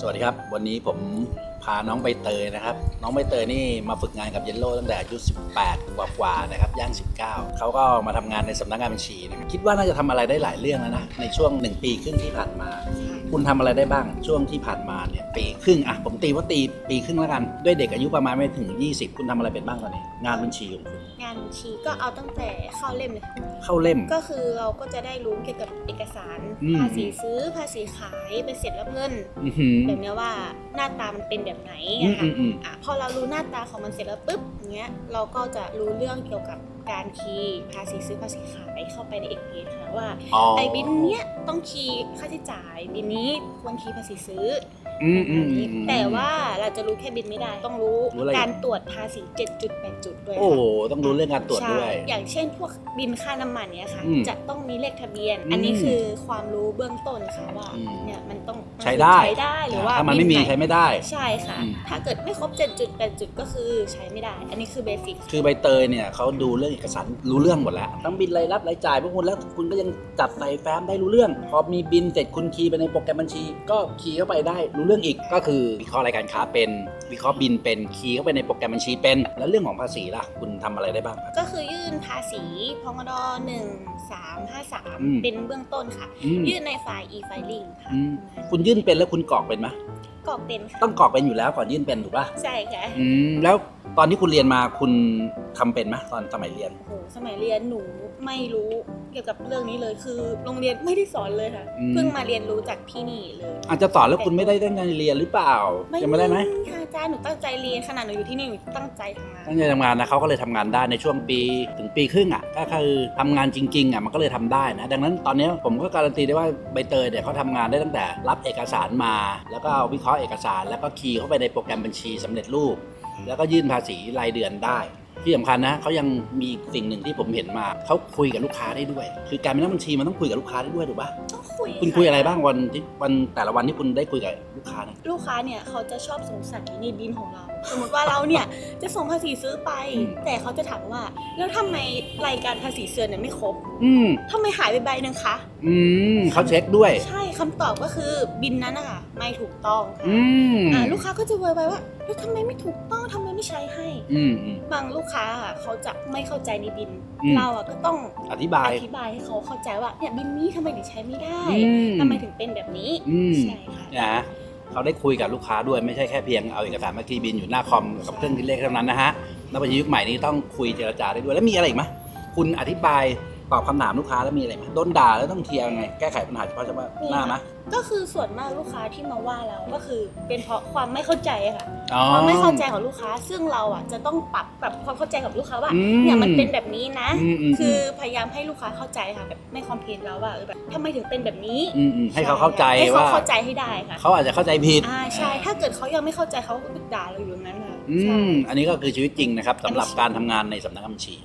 สวัสดีครับ วันนี้ผมพาน้องใบเตยนะครับ น้องใบเตยนี่มาฝึกงานกับเยลโล่ตั้งแต่อายุ 18 กว่ากว่านะครับย่าง 19 เขาก็มาทำงานในสำนักงานบัญชีนะครับคิดว่าน่าจะทำอะไรได้หลายเรื่องแล้วนะในช่วง 1 ปีครึ่งที่ผ่านมา คุณทำอะไรได้บ้างช่วงที่ผ่านมา เนี่ยปีครึ่งอะผมตีว่าตีปีครึ่งแล้วกัน ด้วยเด็กอายุประมาณไม่ถึง 20 คุณทำอะไรเป็นบ้างตอนนี้ งานบัญชีของคุณ งานบัญชีก็เอาตั้งแต่เข้าเล่มเลยค่ะเข้าเล่ม ก็คือเราก็จะได้รู้เกี่ยวกับเอกสารอืม ภาษีซื้อภาษีขายไปเสร็จรับเงินอื้อหือแบบเนี้ยว่าหน้าตามันเป็นแบบไหนอืมอะอืค่ะมอืม อะพอเรารู้หน้าตาของมันเสร็จแล้วปุ๊บเนี้ยเราก็จะรู้เรื่องเกี่ยวกับการคีย์ภาษีซื้อภาษีขายเข้าไปในเอกเพจค่ะว่าอ๋อไอ้บินเนี้ยต้องคีย์ค่าใช้จ่ายบินนี้ควรคีย์ภาษีซื้ออืมอืมอืมอแต่ว่าเราจะรู้แค่บินไม่ได้ ต้องรู้รู้อะไรอีก การตรวจภาษี7จุด8จุดด้วยโอ้ค่ะโหต้องรู้เรื่องการตรวจด้วย ใช่อย่างเช่นพวกบินค่าน้ำมันเนี้ยค่ะ อืมจะต้องมีเลขทะเบียน อืมอันนี้คือความรู้เบื้องต้นค่ะว่าอืมเนี่ยมันต้องใช้ได้ ใช้ได้หรือว่าถ้ามันไม่มีบิหใช้ไม่ได้ ใช่ค่ะ อืม ถ้าเกิดไม่ครบ7จุด8จุดก็คือใช้ไม่ได้ อันนี้คือเบสิก คือใบเตยเนี่ยเขาดูเรื่องเอกสารรู้เรื่องหมดแล้วทั้งบินรายรับรายจ่ายพวกคุณแล้วคุณก็ยังจัดใส่แฟ้มได้รู้เรื่อง พอมีบินเสร็จคุณคีย์ไปในโปรแกรมบัญชี ก็คีย์เข้าไปได้รู้เรื่องอีกก็คือวิเคราะห์รายการค้าเป็นวิเคราะห์บินเป็นคีย์เข้าไปในโปรแกรมบัญชีเป็น แล้วเรื่องของภาษีล่ะ คุณทำอะไรได้บ้างครับ ก็คือยื่นภาษีพงดหนึ่งสามห้าสามอืม เป็นเบื้องต้นค่ะ อืมยื่นในไฟล์ e-filing ค่ะอืมคุณยื่นเป็นแล้วคุณกรอกเป็นไหมกรอกเป็นค่ะต้องกรอกเป็นอยู่แล้วก่อนยื่นเป็นถูกป่ะใช่ค่ะ อืมแล้วตอนที่คุณเรียนมาคุณ ทำเป็นไหมตอนสมัยเรียน โอ้โหสมัยเรียนหนูไม่รู้เกี่ยวกับเรื่องนี้เลยคือโรงเรียนไม่ได้สอนเลยค่ะ อืม เพิ่งมาเรียนรู้จากที่นี่เลย อาจจะสอนแล้วคุณไม่ได้ตั้งใจเรียนหรือเปล่าจะไม่ได้ไหมค่ะอาจารย์หนูตั้งใจเรียนขนาดหนูอยู่ที่นี่หนูตั้งใจทำงานตั้งใจทำงานนะเขาก็เลยทำงานได้ในช่วงปีถึงปีครึ่งอะก็คือทำงานจริงๆอะมันก็เลยทำได้นะ ดังนั้นตอนนี้ผมก็การันตีได้ว่าใบเตยเนี่ยเขาทำงานได้ตั้งแต่รับเอกสารมา แล้วก็วิเคราะห์เอกสาร แล้วก็คีย์เข้าไปในโปรแกรมบัญชีสำเร็จรูป แล้วก็ยื่นภาษีรายเดือนได้ ที่สำคัญนะเขายังมีอีกสิ่งหนึ่งที่ผมเห็นมาเขาคุยกับลูกค้าได้ด้วย คือการเป็นนักบัญชีมันต้องคุยกับลูกค้าได้ด้วยถูกปะต้องคุยคุณคุยอะไรบ้างวันที่วันแต่ละวันที่คุณได้คุยกับลูกค้าเนี่ยลูกค้าเนี่ยเขาจะชอบสงสัยในบินของเรา สมมติว่าเราเนี่ยจะส่งภาษีซื้อไปอืมแต่เขาจะถามว่า แล้วทำไมรายการภาษีเสือเนี่ยไม่ครบ อืมทำไมหายไปใบหนึ่งคะอืมเขาเช็คด้วย ใช่คำตอบก็คือบินนั้นนะคะไม่ถูกต้องค่ะอืมอ่าลูกค้าก็จะโวยวายว่าแล้วทำไมไม่ถูกต้องทำไมไม่ ใช้ให้ อืมอืม บางลูกค้าอะเขาจะไม่เข้าใจในบิน อืม เราอะก็ต้องอธิบาย อธิบายให้เขาเข้าใจว่าเนี่ยบินนี้ทำไมถึงใช้ไม่ได้อืม ทำไมถึงเป็นแบบนี้อืม ใช่ค่ะนะฮะเขาได้คุยกับลูกค้าด้วยไม่ใช่แค่เพียงเอาเอกสารมาคีย์บินอยู่หน้าคอมกับเครื่องคิดเลขเท่านั้นนะฮะนักบัญชียุคใหม่นี้ต้องคุยเจรจาได้ด้วยแล้วมีอะไรอีกไหมคุณอธิบาย ตอบคำถามลูกค้าแล้วมีอะไรไหมโดนด่าแล้วต้องเคลียร์ยังไง แก้ไขปัญหาเฉพาะเฉพาะหน้าไหมก็คือส่วนมากลูกค้าที่มาว่าเราก็คือเป็นเพราะความไม่เข้าใจค่ะอ๋อ ความไม่เข้าใจของลูกค้า ซึ่งเราอะจะต้องปรับปรับความเข้าใจกับลูกค้าว่าอืมเนี่ยมันเป็นแบบนี้นะ อืมอืม คือพยายามให้ลูกค้าเข้าใจค่ะแบบไม่คอมเพลนเราว่าเออแบบทำไมถึงเป็นแบบนี้อืมอืมให้เขาเข้าใจให้เขาว่าเข้าใจให้ได้ค่ะเขาอาจจะเข้าใจผิด อ่าใช่ถ้าเกิดเขายังไม่เข้าใจเขาก็ด่าเราอยู่อย่างนั้นค่ะอืใช่ มอันนี้ก็คือชีวิตจริงนะครับสำหรับการทำงานในสำนักงานบัญชี